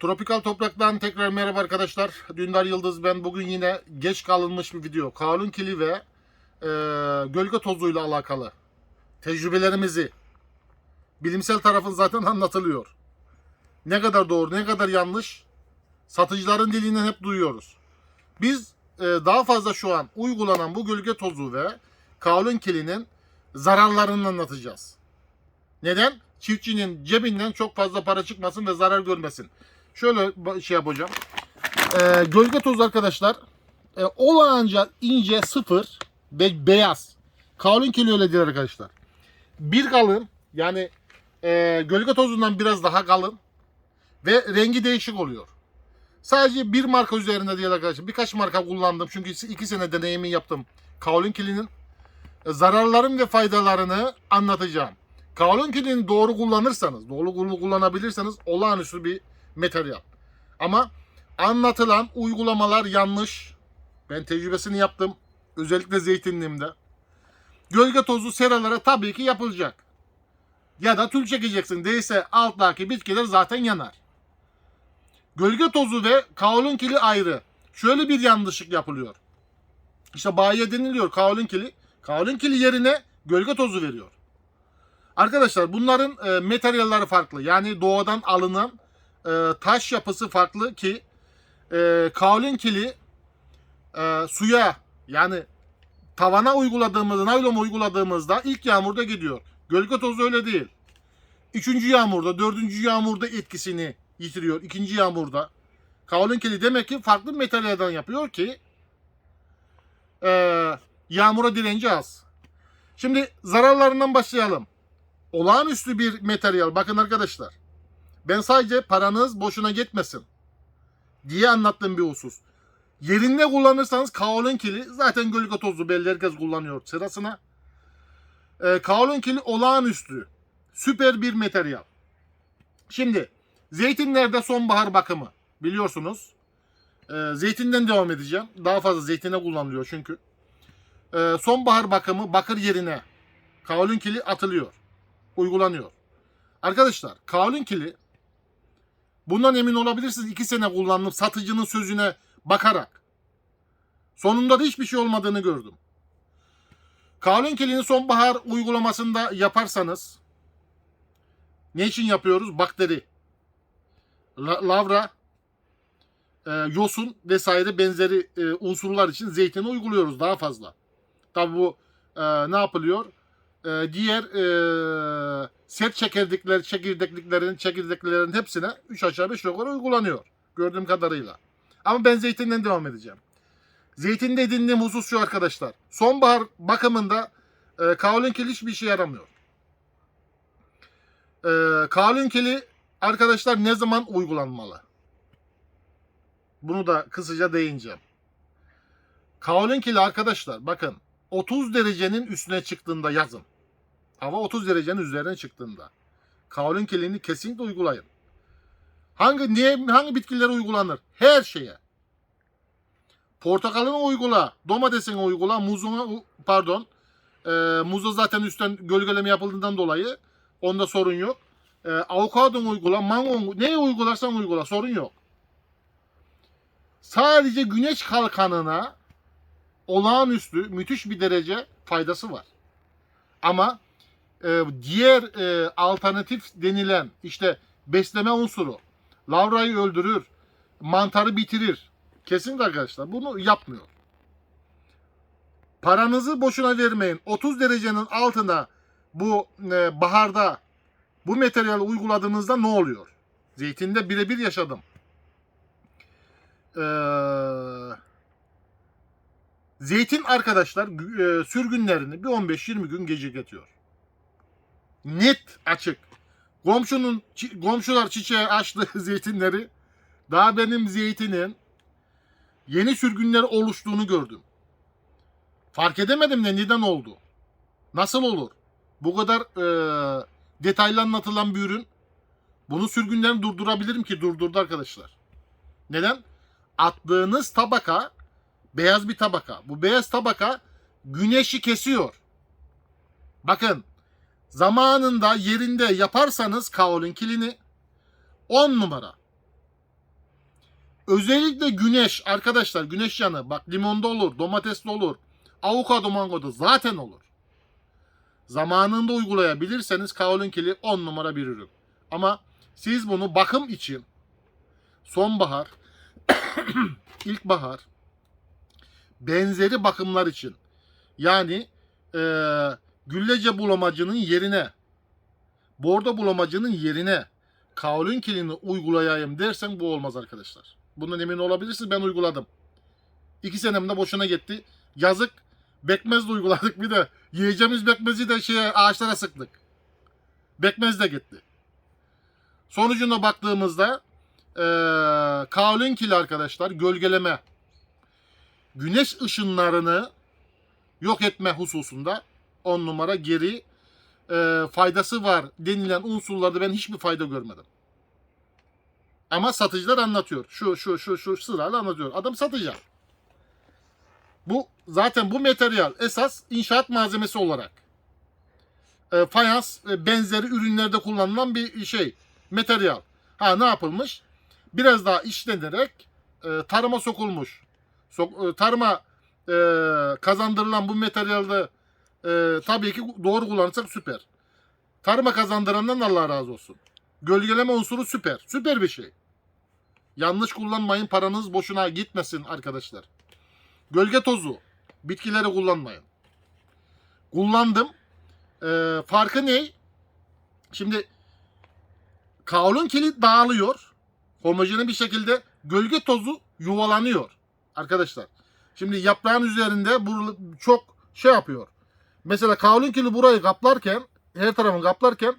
Tropikal Toprak'tan tekrar merhaba arkadaşlar. Dündar Yıldız ben. Bugün yine geç kalınmış bir video. Kalın kili ve e, gölge tozuyla alakalı tecrübelerimizi bilimsel tarafın zaten anlatılıyor. Ne kadar doğru, ne kadar yanlış satıcıların dilinden hep duyuyoruz. Biz e, daha fazla şu an uygulanan bu gölge tozu ve kaolin kilinin zararlarını anlatacağız. Neden? Çiftçinin cebinden çok fazla para çıkmasın ve zarar görmesin. Şöyle şey yapacağım. Ee, gölge tozu arkadaşlar e, olağanca ince sıfır ve beyaz. Kaolin kili öyle değil arkadaşlar. Bir kalın yani e, gölge tozundan biraz daha kalın ve rengi değişik oluyor. Sadece bir marka üzerinde değil arkadaşlar. Birkaç marka kullandım çünkü iki sene deneyimi yaptım. Kaolin kilinin e, zararların ve faydalarını anlatacağım. Kaolin kilini doğru kullanırsanız, doğru kullan- kullanabilirseniz olağanüstü bir materyal. Ama anlatılan uygulamalar yanlış. Ben tecrübesini yaptım. Özellikle zeytinliğimde. Gölge tozu seralara tabii ki yapılacak. Ya da tül çekeceksin. Değilse alttaki bitkiler zaten yanar. Gölge tozu ve kaolin kili ayrı. Şöyle bir yanlışlık yapılıyor. İşte bayiye deniliyor kaolin kili. Kaolin kili yerine gölge tozu veriyor. Arkadaşlar bunların e, materyalleri farklı. Yani doğadan alınan e, taş yapısı farklı ki e, kaolin kili e, suya yani tavana uyguladığımızda, naylon uyguladığımızda ilk yağmurda gidiyor. Gölge tozu öyle değil. Üçüncü yağmurda, dördüncü yağmurda etkisini yitiriyor. İkinci yağmurda. Kaolin kili demek ki farklı materyalden yapıyor ki e, yağmura direnci az. Şimdi zararlarından başlayalım. Olağanüstü bir materyal. Bakın arkadaşlar. Ben sadece paranız boşuna gitmesin diye anlattığım bir husus. Yerinde kullanırsanız kaolin kili zaten gölge tozu belli herkes kullanıyor sırasına. Ee, kaolin kili olağanüstü. Süper bir materyal. Şimdi zeytinlerde sonbahar bakımı biliyorsunuz. Ee, zeytinden devam edeceğim. Daha fazla zeytine kullanılıyor çünkü. Ee, sonbahar bakımı bakır yerine kaolin kili atılıyor. Uygulanıyor. Arkadaşlar kaolin kili bundan emin olabilirsiniz. iki sene kullandım satıcının sözüne bakarak. Sonunda da hiçbir şey olmadığını gördüm. Kaolin kilini sonbahar uygulamasında yaparsanız ne için yapıyoruz? Bakteri, la- lavra, e, yosun vesaire benzeri e, unsurlar için zeytini uyguluyoruz daha fazla. Tabi bu e, ne yapılıyor? E, diğer e, sert çekirdekler, çekirdekliklerin, çekirdeklerin hepsine 3 aşağı 5 yukarı uygulanıyor. Gördüğüm kadarıyla. Ama ben zeytinden devam edeceğim. Zeytinde edindiğim husus şu arkadaşlar. Sonbahar bakımında e, kaolin kili hiçbir işe yaramıyor. E, kaolin kili arkadaşlar ne zaman uygulanmalı? Bunu da kısaca değineceğim. Kaolin kili arkadaşlar bakın 30 derecenin üstüne çıktığında yazın. Hava 30 derecenin üzerine çıktığında. Kaolin kilini kesinlikle uygulayın. Hangi niye hangi bitkilere uygulanır? Her şeye. Portakalını uygula, domatesini uygula, muzuna u- pardon. E, muza zaten üstten gölgeleme yapıldığından dolayı onda sorun yok. E, avokadonu uygula, mango neye uygularsan uygula sorun yok. Sadece güneş kalkanına olağanüstü müthiş bir derece faydası var. Ama e, diğer e, alternatif denilen işte besleme unsuru lavrayı öldürür, mantarı bitirir. Kesinlikle arkadaşlar bunu yapmıyor. Paranızı boşuna vermeyin. 30 derecenin altına bu e, baharda bu materyali uyguladığınızda ne oluyor? Zeytinde birebir yaşadım. Eee Zeytin arkadaşlar e, sürgünlerini bir 15-20 gün geciktiriyor. Net açık. Komşunun komşular çiçeğe açtı zeytinleri. Daha benim zeytinin yeni sürgünler oluştuğunu gördüm. Fark edemedim de neden oldu. Nasıl olur? Bu kadar e, detaylı anlatılan bir ürün. Bunu sürgünlerini durdurabilirim ki durdurdu arkadaşlar. Neden? Attığınız tabaka beyaz bir tabaka. Bu beyaz tabaka güneşi kesiyor. Bakın zamanında yerinde yaparsanız kaolin kilini 10 numara. Özellikle güneş arkadaşlar güneş yanı bak limonda olur, domatesli olur, avokado mangoda zaten olur. Zamanında uygulayabilirseniz kaolin kili 10 numara bir ürün. Ama siz bunu bakım için sonbahar, ilkbahar, benzeri bakımlar için yani eee güllece bulamacının yerine bordo bulamacının yerine kaolin kilini uygulayayım dersen bu olmaz arkadaşlar. Bundan emin olabilirsiniz ben uyguladım. İki senem de boşuna gitti. Yazık bekmez de uyguladık bir de yiyeceğimiz bekmezi de şeye ağaçlara sıktık. Bekmez de gitti. Sonucuna baktığımızda eee kaolin kili arkadaşlar gölgeleme güneş ışınlarını yok etme hususunda 10 numara geri e, faydası var denilen unsurlarda ben hiçbir fayda görmedim. Ama satıcılar anlatıyor. Şu şu şu şu sırayla anlatıyor. Adam satacak. Bu zaten bu materyal esas inşaat malzemesi olarak e, fayans ve benzeri ürünlerde kullanılan bir şey. Materyal. Ha ne yapılmış? Biraz daha işlenerek e, tarıma sokulmuş. Sok- e, tarıma e, kazandırılan bu materyalde e, tabii ki doğru kullanırsak süper. Tarıma kazandırandan Allah razı olsun. Gölgeleme unsuru süper. Süper bir şey. Yanlış kullanmayın paranız boşuna gitmesin arkadaşlar. Gölge tozu. Bitkileri kullanmayın. Kullandım. E, farkı ne? Şimdi kaolin kilit dağılıyor. Homojene bir şekilde gölge tozu yuvalanıyor. Arkadaşlar. Şimdi yaprağın üzerinde çok şey yapıyor. Mesela kaolin kili burayı kaplarken her tarafını kaplarken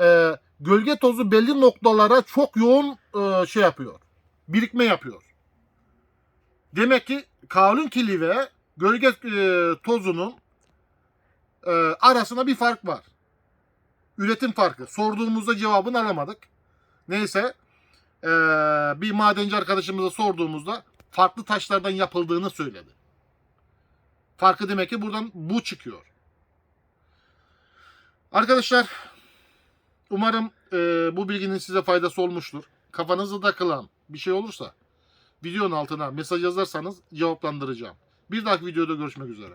e, gölge tozu belli noktalara çok yoğun e, şey yapıyor. Birikme yapıyor. Demek ki kaolin kili ve gölge e, tozunun e, arasında bir fark var. Üretim farkı. Sorduğumuzda cevabını alamadık. Neyse e, bir madenci arkadaşımıza sorduğumuzda farklı taşlardan yapıldığını söyledi. Farkı demek ki buradan bu çıkıyor. Arkadaşlar umarım e, bu bilginin size faydası olmuştur. Kafanızda takılan bir şey olursa videonun altına mesaj yazarsanız cevaplandıracağım. Bir dahaki videoda görüşmek üzere.